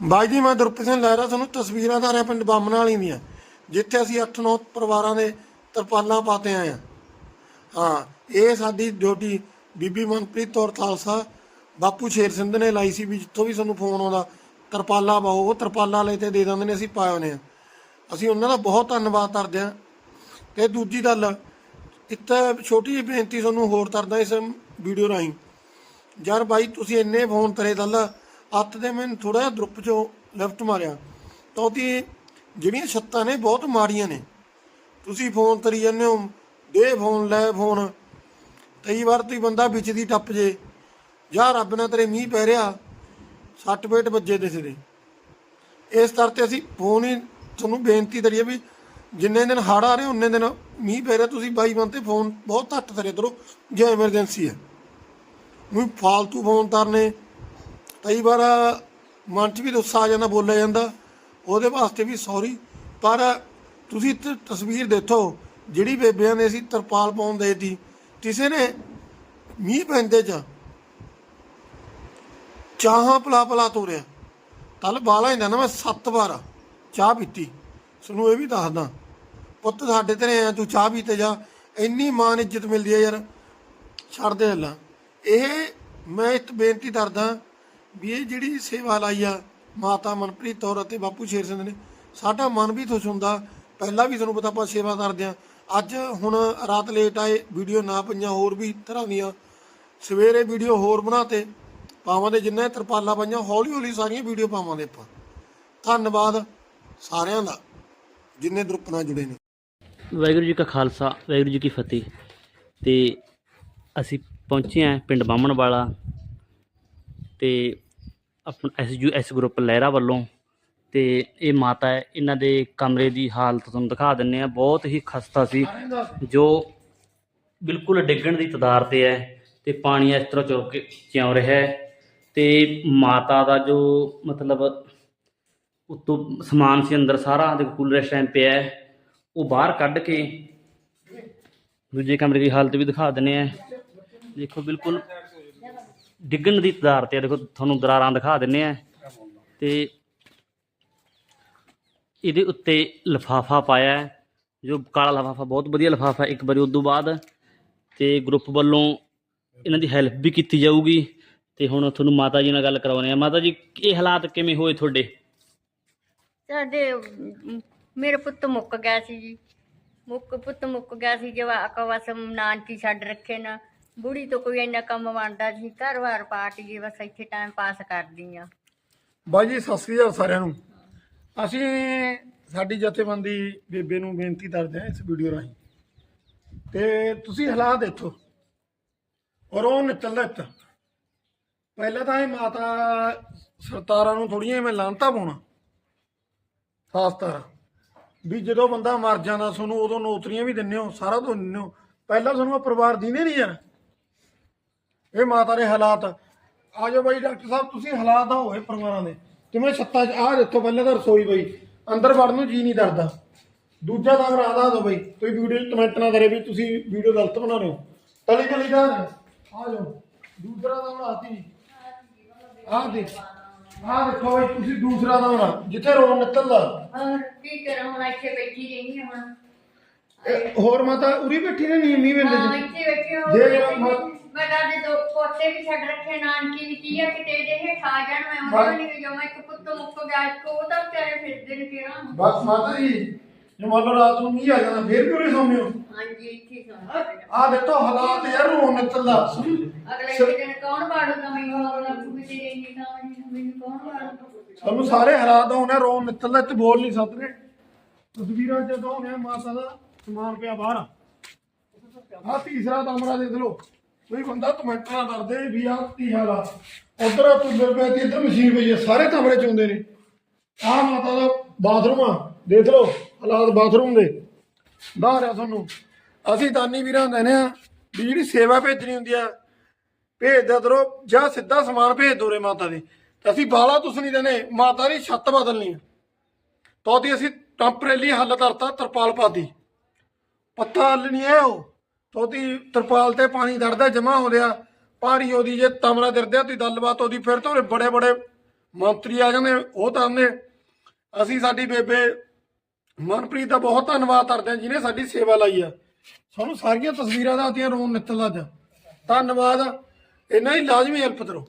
ਬਾਈ ਜੀ, ਮੈਂ ਦੁਰਪ੍ਰੀਤ ਸਿੰਘ ਲਹਿਰਾ ਤੁਹਾਨੂੰ ਤਸਵੀਰਾਂ ਦਾ ਰਿਹਾ ਪਿੰਡ ਬਾਮਣ ਵਾਲੀ ਦੀਆਂ, ਜਿੱਥੇ ਅਸੀਂ 8-9 ਪਰਿਵਾਰਾਂ ਦੇ ਤਰਪਾਲਾਂ ਪਾਤੇ ਆਏ ਹਾਂ। ਹਾਂ, ਇਹ ਸਾਡੀ ਡਿਊਟੀ ਬੀਬੀ ਮਨਪ੍ਰੀਤ ਤੌਰ ਖਾਲਸਾ, ਬਾਪੂ ਸ਼ੇਰ ਸਿੰਘ ਨੇ ਲਾਈ ਸੀ ਵੀ ਜਿੱਥੋਂ ਵੀ ਸਾਨੂੰ ਫੋਨ ਆਉਂਦਾ, ਤਰਪਾਲਾਂ ਪਾਓ, ਉਹ ਤਰਪਾਲਾਂ ਲੈ ਤੇ ਦੇ ਦਿੰਦੇ ਨੇ, ਅਸੀਂ ਪਾਏ ਹੋਣੇ ਆ ਅਸੀਂ ਉਹਨਾਂ ਦਾ ਬਹੁਤ ਧੰਨਵਾਦ ਕਰਦੇ ਹਾਂ। ਤੇ ਦੂਜੀ ਗੱਲ, ਇੱਕ ਛੋਟੀ ਜਿਹੀ ਬੇਨਤੀ ਤੁਹਾਨੂੰ ਹੋਰ ਕਰਦਾ ਇਸ ਵੀਡੀਓ ਰਾਹੀਂ, ਯਾਰ ਬਾਈ, ਤੁਸੀਂ ਇੰਨੇ ਫੋਨ ਕਰੇ, ਦੱਲ ਹੱਥ ਦੇ ਮੈਨੂੰ ਥੋੜਾ ਜਿਹਾ ਦਰੁੱਪ ਚੋਂ ਲੈਫਟ ਮਾਰਿਆ। ਤਾਂ ਉਹਦੀ ਜਿਹੜੀਆਂ ਛੱਤਾਂ ਨੇ ਬਹੁਤ ਮਾੜੀਆਂ ਨੇ। ਤੁਸੀਂ ਫੋਨ ਕਰੀ ਜਾਂਦੇ ਹੋ, ਦੇ ਫੋਨ ਲੈ ਫੋਨ ਕਈ ਵਾਰ ਤੁਸੀਂ ਬੰਦਾ ਵਿੱਚ ਦੀ ਟੱਪ ਜੇ। ਜਾਂ ਰੱਬ ਨਾਲ ਤੇਰੇ ਮੀਂਹ ਪੈ ਰਿਹਾ। ਸੱਟ ਪੇਟ ਵੱਜੇ ਦਿਸੇ ਦੇ ਇਸ ਕਰਕੇ ਅਸੀਂ ਫੋਨ ਹੀ ਤੁਹਾਨੂੰ ਬੇਨਤੀ ਕਰੀਏ ਵੀ ਜਿੰਨੇ ਦਿਨ ਹੜ੍ਹ ਆ ਰਹੇ, ਉਨੇ ਦਿਨ ਮੀਂਹ ਪੈ ਰਿਹਾ। ਤੁਸੀਂ ਬਾਈ ਬੰਦ ਤੇ ਫੋਨ ਬਹੁਤ ਘੱਟ ਕਰਿਆ ਕਰੋ। ਜੇ ਐਮਰਜੈਂਸੀ ਹੈ। ਵੀ ਫਾਲਤੂ ਫੋਨ ਕਰਨੇ। ਕਈ ਵਾਰ ਮਨ 'ਚ ਵੀ ਗੁੱਸਾ ਆ ਜਾਂਦਾ, ਬੋਲਿਆ ਜਾਂਦਾ। ਉਹਦੇ ਵਾਸਤੇ ਵੀ ਸੌਰੀ ਪਰ ਤੁਸੀਂ ਤਸਵੀਰ ਦੇਖੋ, ਜਿਹੜੀ ਬੇਬਿਆਂ ਨੇ ਅਸੀਂ ਤਰਪਾਲ ਪਾਉਣ ਦੇ ਦੀ, ਕਿਸੇ ਨੇ ਮੀਂਹ ਪੈਂਦੇ ਚ ਚਾਹਾਂ ਪਲਾ ਪਲਾ ਤੋਰਿਆ। ਕੱਲ ਬਾਲਾ ਹੁੰਦਾ ਨਾ ਮੈਂ ਸੱਤ ਵਾਰ ਚਾਹ ਪੀਤੀ। ਤੁਹਾਨੂੰ ਇਹ ਵੀ ਦੱਸਦਾ, ਪੁੱਤ ਸਾਡੇ ਤੇ ਆ ਤੂੰ ਚਾਹ ਪੀਤੇ ਜਾ। ਇੰਨੀ ਮਾਨ ਇੱਜ਼ਤ ਮਿਲਦੀ ਹੈ ਯਾਰ। ਛੱਡ ਦੇ ਹੱਲਾ। ਇਹ, ਮੈਂ ਇੱਕ ਬੇਨਤੀ ਕਰਦਾ ਵੀ ਇਹ ਜਿਹੜੀ ਸੇਵਾ ਲਾਈ ਆ, ਮਾਤਾ ਮਨਪ੍ਰੀਤ ਤੌਰ ਅਤੇ ਬਾਪੂ ਸ਼ੇਰ ਸਿੰਘ ਨੇ, ਸਾਡਾ ਮਨ ਵੀ ਖੁਸ਼ ਹੁੰਦਾ। ਪਹਿਲਾਂ ਵੀ ਤੁਹਾਨੂੰ ਪਤਾ ਆਪਾਂ ਸੇਵਾ ਕਰਦੇ ਆ ਅੱਜ ਹੁਣ ਰਾਤ ਲੇਟ ਆਏ ਵੀਡੀਓ ਨਾ ਪਈਆਂ, ਹੋਰ ਵੀ ਤਰ੍ਹਾਂ ਦੀਆਂ। ਸਵੇਰੇ ਵੀਡੀਓ ਹੋਰ ਬਣਾਤੇ। ਪਾਵਾਂਗੇ ਜਿੰਨਾ ਤਰਪਾਲਾਂ ਪਈਆਂ, ਹੌਲੀ ਹੌਲੀ ਸਾਰੀਆਂ ਵੀਡੀਓ ਪਾਵਾਂਗੇ ਆਪਾਂ। ਧੰਨਵਾਦ ਸਾਰਿਆਂ ਦਾ, ਜਿੰਨੇ ਗਰੁੱਪ ਨਾਲ ਜੁੜੇ ਨੇ। ਵਾਹਿਗੁਰੂ ਜੀ ਕਾ ਖਾਲਸਾ, ਵਾਹਿਗੁਰੂ ਜੀ ਕੀ ਫਤਿਹ। ਤੇ ਅਸੀਂ ਪਹੁੰਚੇ ਹਾਂ ਪਿੰਡ ਬਾਹਮਣ ਵਾਲਾ ਤੇ ਆਪਣਾ ਐਸਯੂ ਐਸ ਗਰੁੱਪ ਲਹਿਰਾ ਵੱਲੋਂ ਤੇ ਇਹ ਮਾਤਾ ਹੈ, ਇਹਨਾਂ ਦੇ ਕਮਰੇ ਦੀ ਹਾਲਤ ਤੁਹਾਨੂੰ ਦਿਖਾ ਦਿੰਨੇ ਆ ਬਹੁਤ ਹੀ ਖਸਤਾ ਸੀ, ਜੋ ਬਿਲਕੁਲ ਡਿੱਗਣ ਦੀ ਤਦਾਰ ਤੇ ਹੈ ਤੇ ਪਾਣੀ ਇਸ ਤਰ੍ਹਾਂ ਚੁੱਕ ਕੇ ਚਿਉਂ ਰਿਹਾ ਹੈ ਤੇ ਮਾਤਾ ਦਾ ਜੋ ਮਤਲਬ ਉੱਤੋਂ ਸਮਾਨ ਸੀ ਅੰਦਰ ਸਾਰਾ ਦੇ ਕੂਲਰ ਇਸ ਪਿਆ ਹੈ, ਉਹ ਬਾਹਰ ਕੱਢ ਕੇ ਦੂਜੇ ਕਮਰੇ ਦੀ ਹਾਲਤ ਵੀ ਦਿਖਾ ਦਿੰਨੇ ਆ ਦੇਖੋ ਬਿਲਕੁਲ ਡਿੱਗਣ ਦੀ ਤਦਾਰ ਤੇ ਆ ਦੇਖੋ ਤੁਹਾਨੂੰ ਦਰਾਰਾਂ ਦਿਖਾ ਦਿੰਨੇ ਆ। ਤੇ ਇਹਦੇ ਉੱਤੇ ਲਫਾਫਾ ਪਾਇਆ ਹੈ ਜੋ ਕਾਲਾ ਲਫਾਫਾ ਬਹੁਤ ਵਧੀਆ ਲਫਾਫਾ ਇੱਕ ਵਾਰੀ ਉਸ ਤੋਂ ਬਾਅਦ। ਤੇ ਗਰੁੱਪ ਵੱਲੋਂ ਇਹਨਾਂ ਦੀ ਹੈਲਪ ਵੀ ਕੀਤੀ ਜਾਊਗੀ। ਤੇ ਹੁਣ ਤੁਹਾਨੂੰ ਮਾਤਾ ਜੀ ਨਾਲ ਗੱਲ ਕਰਵਾਉਣੀ ਆ ਮਾਤਾ ਜੀ ਇਹ ਹਾਲਾਤ ਕਿਵੇਂ ਹੋਏ ਤੁਹਾਡੇ? ਸਾਡੇ ਅਮ, ਮੇਰੇ ਪੁੱਤ ਮੁੱਕ ਗਿਆ ਸੀ ਜੀ। ਮੁੱਕ ਪੁੱਤ ਮੁੱਕ ਗਿਆ ਸੀ ਜਵਾਕ ਬਸ ਨਾਨਕੀ ਛੱਡ ਰੱਖੇ ਨਾ। ਬੁੜੀ ਤੋਂ ਕੋਈ ਇੰਨਾ ਕੰਮ ਬਣਦਾ ਸੀ ਘਰ-ਬਾਰ ਪਾਰਟੀ ਬਸ ਇੱਥੇ ਟਾਈਮ ਪਾਸ ਕਰਦੀ ਆ। ਬਾਈ ਜੀ, ਸਤਿ ਸ੍ਰੀ ਅਕਾਲ ਸਾਰਿਆਂ ਨੂੰ। ਅਸੀਂ ਸਾਡੀ ਜਥੇਬੰਦੀ ਬੇਬੇ ਨੂੰ ਬੇਨਤੀ ਕਰਦੇ ਹਾਂ ਇਸ ਵੀਡੀਓ ਰਾਹੀਂ। ਤੇ ਤੁਸੀਂ ਹਾਲਾਤ ਦੇਖੋ। ਔਰ ਉਹ ਨਿਕਲਦਾ ਪਹਿਲਾਂ ਤਾਂ ਇਹ ਮਾਤਾ ਸਰਤਾਰਾਂ ਨੂੰ ਥੋੜੀਆਂ ਮੈਂ ਲਾਂਤਾ ਪਾਉਣਾ। ਖਾਸ ਤਰ੍ਹਾਂ ਵੀ ਜਦੋਂ ਬੰਦਾ ਮਰ ਜਾਂਦਾ, ਤੁਹਾਨੂੰ ਉਦੋਂ ਨੌਕਰੀਆਂ ਵੀ ਦਿੰਦੇ ਹੋ, ਸਾਰਾ ਤੋਂ ਦਿੰਦੇ ਹੋ। ਪਹਿਲਾਂ ਤੁਹਾਨੂੰ ਪਰਿਵਾਰ ਦੀਨੇ ਨਹੀਂ ਯਾਰ। ਇਹ ਮਾਤਾ ਦੇ ਹਾਲਾਤ। ਆ ਜਾਓ ਬਾਈ ਡਾਕਟਰ ਸਾਹਿਬ ਤੁਸੀਂ ਹਾਲਾਤ ਦਾ ਹੋਏ ਪਰਿਵਾਰਾਂ ਦੇ। ਕਿਵੇਂ ਛੱਤਾਂ 'ਚ ਆਹ ਦੇਖੋ ਪਹਿਲਾਂ ਤਾਂ ਰਸੋਈ ਬਈ ਅੰਦਰ ਵੜਨ ਨੂੰ ਜੀ ਨਹੀਂ ਕਰਦਾ ਦੂਜਾ ਤਾਂ ਰਾਦਾ ਦੋ ਬਈ। ਕੋਈ ਵੀਡੀਓ ਕਮੈਂਟ ਨਾ ਕਰੇ ਵੀ ਤੁਸੀਂ ਵੀਡੀਓ ਗਲਤ ਬਣਾ ਰਹੇ ਹੋ। ਤਲੀ ਤਲੀ ਦਾ ਆ ਜਾਓ। ਦੂਸਰਾ ਤਾਂ ਬਣਾਤੀ ਆਹ ਦੇ ਆਹ ਦੇਖੋ ਬਈ ਤੁਸੀਂ ਦੂਸਰਾ ਤਾਂ ਬਣਾ ਜਿੱਥੇ ਰੋਣ ਨਿਕਲਦਾ। ਹੋਰ ਕੀ ਕਰਾਂ ਹੁਣ ਇੱਥੇ ਬੈਠੀ ਰਹੀ ਹਾਂ ਹੁਣ। ਇਹ ਹੋਰ ਮਾਤਾ ਉਰੀ ਬੈਠੀ ਨੇ ਨੀ ਮੀਂਹ ਹਾਂ ਵੇਂਦੇ ਇੱਥੇ ਬੈਠੀ ਹਾਂ ਜੇ ਜਿਹੜਾ ਮ- ਮੈਂ ਦਾਦੇ ਦੋ ਪੋਤੇ ਵੀ ਛੱਡ ਰੱਖੇ ਨਾਨਕੀ ਵੀ ਕੀ ਆ ਕਿਤੇ ਦੇ ਖਾ ਜਾਣ ਮੈਂ। ਉਹਨਾਂ ਨਹੀਂ ਜੋ ਮੈਂ ਇੱਕ ਪੁੱਤ ਮੁੱਕ ਗਿਆ ਇੱਕ ਉਹ ਤਾਂ ਵਿਚਾਰੇ ਫਿਰਦੇ ਨੇ ਕਿਹੜਾ ਬਸ ਮਾਤਾ ਜੀ ਜੇ ਮੰਨ ਲਓ ਰਾਤ ਨੂੰ ਮੀਂਹ ਆ ਜਾਂਦਾ ਫੇਰ ਵੀ ਉਰੇ ਸੌਂਦੇ ਹੋ? ਹਾਂਜੀ ਇੱਥੇ ਸੌਂ ਆਹ ਦੇਖੋ ਹਾਲਾਤ ਯਾਰ ਰੋਣ ਨਿਕਲਦਾ ਅਗਲੇ ਦਿਨ ਕੌਣ ਬਾੜੂਗਾ ਮੈਨੂੰ ਹੋਰ ਲੱਭੂ ਕਿ ਤੇਰੇ ਇੰਨੀ ਤਾਂ ਮੈਨੂੰ ਕੌਣ ਬਾੜੂਗਾ ਸਾਨੂੰ ਸਾਰੇ ਹਾਲਾਤ ਹੋਣੇ ਰੋਣ ਨਿਕਲਦਾ ਤੇ ਬੋਲ ਨਹੀਂ ਸਕਦੇ। ਤਸਵੀਰਾਂ ਜਦੋਂ ਹੋਣੇ ਮਾਤਾ ਦਾ ਸਮਾਨ ਪਿਆ ਬਾਹਰ। ਆ ਤੀਸਰਾ ਕਮਰਾ ਦੇਖ ਲਓ। ਕੋਈ ਬੰਦਾ ਕਮੈਂਟ ਕਰਦੇ ਵੀ ਆ, ਕੀ ਹਾਲ ਆ? ਉਧਰ ਤੂੰ ਪਿਆ ਤੇ ਇੱਧਰ ਮਸ਼ੀਨ ਪਈ ਆ, ਸਾਰੇ ਕਮਰੇ ਚ ਹੁੰਦੇ ਨੇ। ਆ ਮਾਤਾ ਦਾ ਬਾਥਰੂਮ ਆ, ਦੇਖ ਲਓ, ਹਾਲਾਤ ਬਾਥਰੂਮ ਦੇ। ਬਾਹਰ ਆ ਤੁਹਾਨੂੰ। ਅਸੀਂ ਦਾਨੀ ਵੀਰਾਂ ਕਹਿੰਦੇ ਆ ਵੀ ਜਿਹੜੀ ਸੇਵਾ ਭੇਜਣੀ ਹੁੰਦੀ ਆ, ਭੇਜ ਦਿਆ ਕਰੋ, ਜਾਂ ਸਿੱਧਾ ਸਮਾਨ ਭੇਜ ਦੋ ਰੇ ਮਾਤਾ ਦੇ। ਅਸੀਂ ਬਾਲਾ ਤੁਸ ਨਹੀਂ ਦੇਣੇ ਮਾਤਾ ਦੀ ਛੱਤ ਬਦਲਣੀ ਆ। ਤਾਂ ਅਸੀਂ ਟੈਂਪਰੇਰੀ ਹੱਲ ਕਰਤਾ, ਤਰਪਾਲ ਪਾਤੀ। ਪੱਤਾ ਹੱਲ ਨਹੀਂ ਹੈ ਉਹ। ਤਾਂ ਤਰਪਾਲ ਤੇ ਪਾਣੀ ਦੜਦਾ ਜਮਾ ਹੋ ਰਿਹਾ। ਭਾਰੀ ਉਹਦੀ ਜੇ ਤਮਰਾ ਦਿਰਦਿਆ ਤੁਸੀਂ ਗੱਲਬਾਤ ਉਹਦੀ ਫਿਰ ਤਾਂ ਉਹਦੇ ਬੜੇ ਬੜੇ ਮੰਤਰੀ ਆ ਜਾਂਦੇ, ਉਹ ਤਾਂ ਆਉਂਦੇ। ਅਸੀਂ ਸਾਡੀ ਬੇਬੇ ਮਨਪ੍ਰੀਤ ਦਾ ਬਹੁਤ ਧੰਨਵਾਦ ਕਰਦੇ ਹਾਂ ਜਿਹਨੇ ਸਾਡੀ ਸੇਵਾ ਲਈ ਆ। ਸਾਨੂੰ ਸਾਰੀਆਂ ਤਸਵੀਰਾਂ ਦਾ ਆਤੀਆਂ ਰੋਣ ਨਿੱਤਲ ਅੱਜ। ਧੰਨਵਾਦ। ਇਹਨਾਂ ਹੀ ਲਾਜ਼ਮੀ ਹੈਲਪ ਕਰੋ।